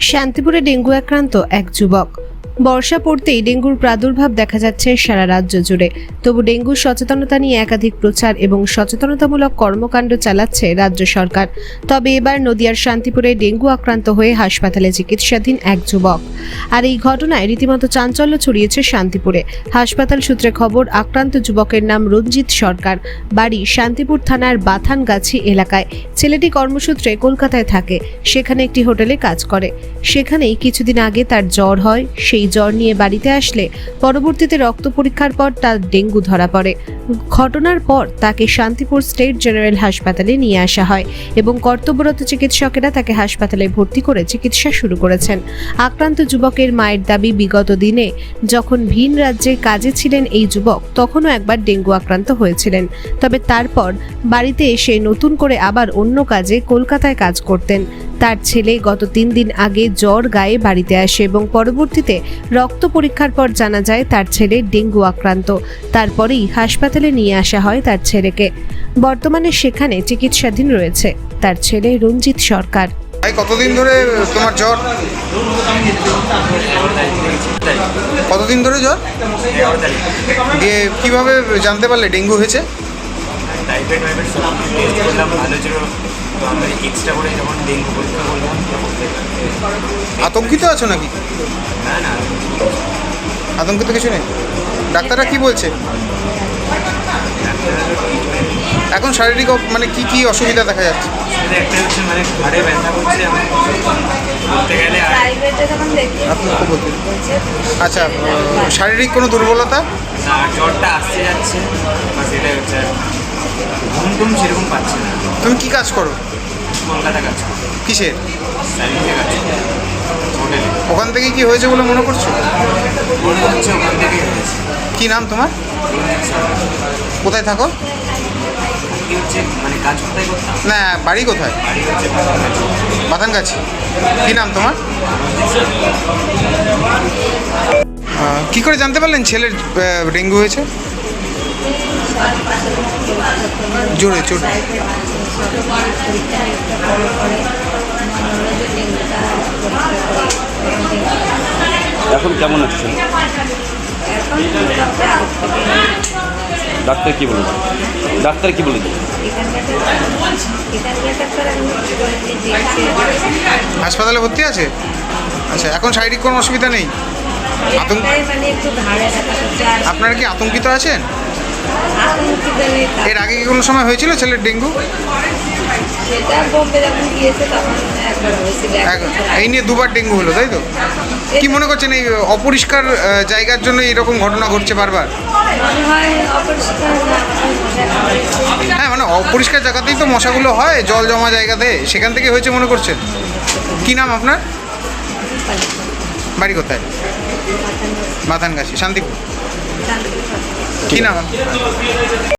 শান্তিপুরে ডেঙ্গু আক্রান্ত এক যুবক। বর্ষা পড়তেই ডেঙ্গুর প্রাদুর্ভাব দেখা যাচ্ছে সারা রাজ্য জুড়ে। তবু ডেঙ্গু সচেতনতা নিয়ে একাধিক প্রচার এবং সচেতনতামূলক কর্মকাণ্ড চালাচ্ছে রাজ্য সরকার। তবে এবার নদিয়ার শান্তিপুরে ডেঙ্গু আক্রান্ত হয়ে হাসপাতালে চিকিৎসাধীন এক যুবক। আর এই ঘটনায় রীতিমতো চাঞ্চল্য ছড়িয়েছে শান্তিপুরে। হাসপাতাল সূত্রে খবর, আক্রান্ত যুবকের নাম রঞ্জিত সরকার। বাড়ি শান্তিপুর থানার বাথানগাছি এলাকায়। ছেলেটি কর্মসূত্রে কলকাতায় থাকে। সেখানে একটি হোটেলে কাজ করে। সেখানেই কিছুদিন আগে তার জ্বর হয়, সেই জ্বর নিয়ে বাড়িতে আসলে পরবর্তীতে রক্ত পরীক্ষার পর তার ডেঙ্গু ধরা পড়ে। ঘটনার পর তাকে শান্তিপুর স্টেট জেনারেল হাসপাতালে নিয়ে আসা হয় এবং কর্তব্যরত চিকিৎসকেরা তাকে হাসপাতালে ভর্তি করে চিকিৎসা শুরু করেছেন। আক্রান্ত যুবকের মায়ের দাবি, বিগত দিনে যখন ভিন রাজ্যে কাজে ছিলেন এই যুবক, তখনও একবার ডেঙ্গু আক্রান্ত হয়েছিলেন। তবে তারপর বাড়িতে এসে নতুন করে আবার অন্য কাজে কলকাতায় কাজ করতেন। তার ছেলে গত তিন দিন আগে জ্বর গায়ে বাড়িতে আসে এবং পরবর্তীতে রক্ত পরীক্ষার পর জানা যায় তার ছেলে ডেঙ্গু আক্রান্ত। তারপরেই হাসপাতালে নিয়ে আসা হয় তার ছেলেকে। বর্তমানে সেখানে চিকিৎসাধীন রয়েছে তার ছেলে রঞ্জিত সরকার। কতদিন ধরে তোমার জ্বর? কতদিন ধরে জ্বর? দিয়ে কীভাবে জানতে পারলে ডেঙ্গু হয়েছে? টাইফয়েড টাইফয়েড সব টেস্ট করলাম ভালো ছিল তো আমরা এক্সট্রা করে যখন ডেঙ্গু পরীক্ষা করলাম তখন দেখলাম আতঙ্কিত আছো নাকি? না না আতঙ্কিত কিছু নেই? ডাক্তাররা কি বলছে? এখন শারীরিক মানে কি কি অসুবিধা দেখা যাচ্ছে? শুধু একটা হচ্ছে মানে ঘাড়ে ব্যথা করছে বলতে গেলে আর প্রাইভেটে যখন দেখি আপনি তো বলতে আচ্ছা আহ, শারীরিক কোনো দুর্বলতা? না জ্বরটা আসতে যাচ্ছে সেটাই হচ্ছে আর টুম সেরকম পাচ্ছে না। তুমি কি কাজ করো? কলকাতা কাজ করি। কিসের? সার্ভিসে কাজ করি। হোটেলে। ওখান থেকে কি হয়েছে বলে মনে করছ? মনে হচ্ছে ওখান থেকেই হয়েছে। কি নাম তোমার? কোথায় থাকো? কি হচ্ছে মানে কাজ কোথায় করতাম? না বাড়ি কোথায়? বাড়ি হচ্ছে বাতানগাছি কি নাম তোমার? আহ, কি করে জানতে পারলেন ছেলের আহ, ডেঙ্গু হয়েছে? জোরে জোরে। এখন কেমন আছেন? ডাক্তার কি বলেছে ডাক্তার কি বলেছে হাসপাতালে ভর্তি আছে? আচ্ছা এখন শারীরিক কোনো অসুবিধা নেই? মানে আপনারা কি আতঙ্কিত আছেন? এর আগে কি কোনো সময় হয়েছিল ছেলের ডেঙ্গু। এই নিয়ে দুবার ডেঙ্গু হলো তাই তো? কি মনে করছেন এই অপরিষ্কার জায়গার জন্য এরকম ঘটনা ঘটছে বারবার? হয় মানে অপরিষ্কার জায়গাতেই তো মশাগুলো হয় জল জমা জায়গাতে সেখান থেকে হয়েছে মনে করছেন? কি নাম আপনার? বাড়ি কোথায়? মাথানগাছি। শান্তিপুর। কি নাম?